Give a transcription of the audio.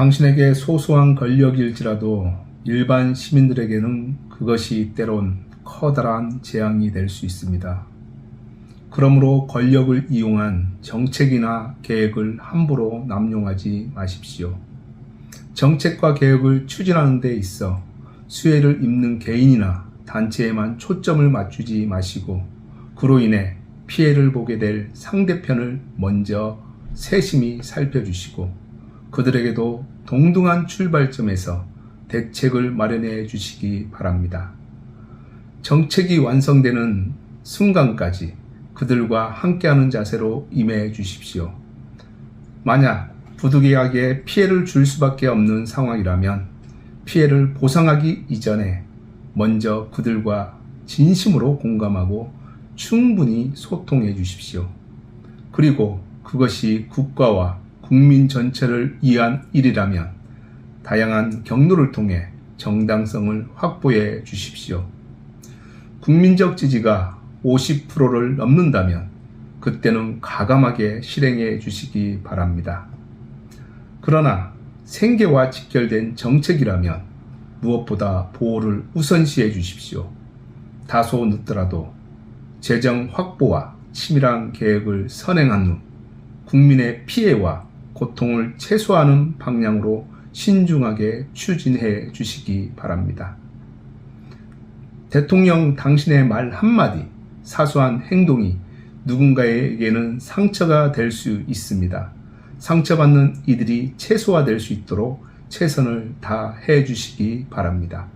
당신에게 소소한 권력일지라도 일반 시민들에게는 그것이 때론 커다란 재앙이 될 수 있습니다. 그러므로 권력을 이용한 정책이나 계획을 함부로 남용하지 마십시오. 정책과 계획을 추진하는 데 있어 수혜를 입는 개인이나 단체에만 초점을 맞추지 마시고 그로 인해 피해를 보게 될 상대편을 먼저 세심히 살펴주시고 그들에게도 동등한 출발점에서 대책을 마련해 주시기 바랍니다. 정책이 완성되는 순간까지 그들과 함께하는 자세로 임해 주십시오. 만약 부득이하게 피해를 줄 수밖에 없는 상황이라면 피해를 보상하기 이전에 먼저 그들과 진심으로 공감하고 충분히 소통해 주십시오. 그리고 그것이 국가와 국민 전체를 위한 일이라면 다양한 경로를 통해 정당성을 확보해 주십시오. 국민적 지지가 50%를 넘는다면 그때는 가감하게 실행해 주시기 바랍니다. 그러나 생계와 직결된 정책이라면 무엇보다 보호를 우선시해 주십시오. 다소 늦더라도 재정 확보와 치밀한 계획을 선행한 후 국민의 피해와 고통을 최소화하는 방향으로 신중하게 추진해 주시기 바랍니다. 대통령 당신의 말 한마디, 사소한 행동이 누군가에게는 상처가 될 수 있습니다. 상처받는 이들이 최소화될 수 있도록 최선을 다해 주시기 바랍니다.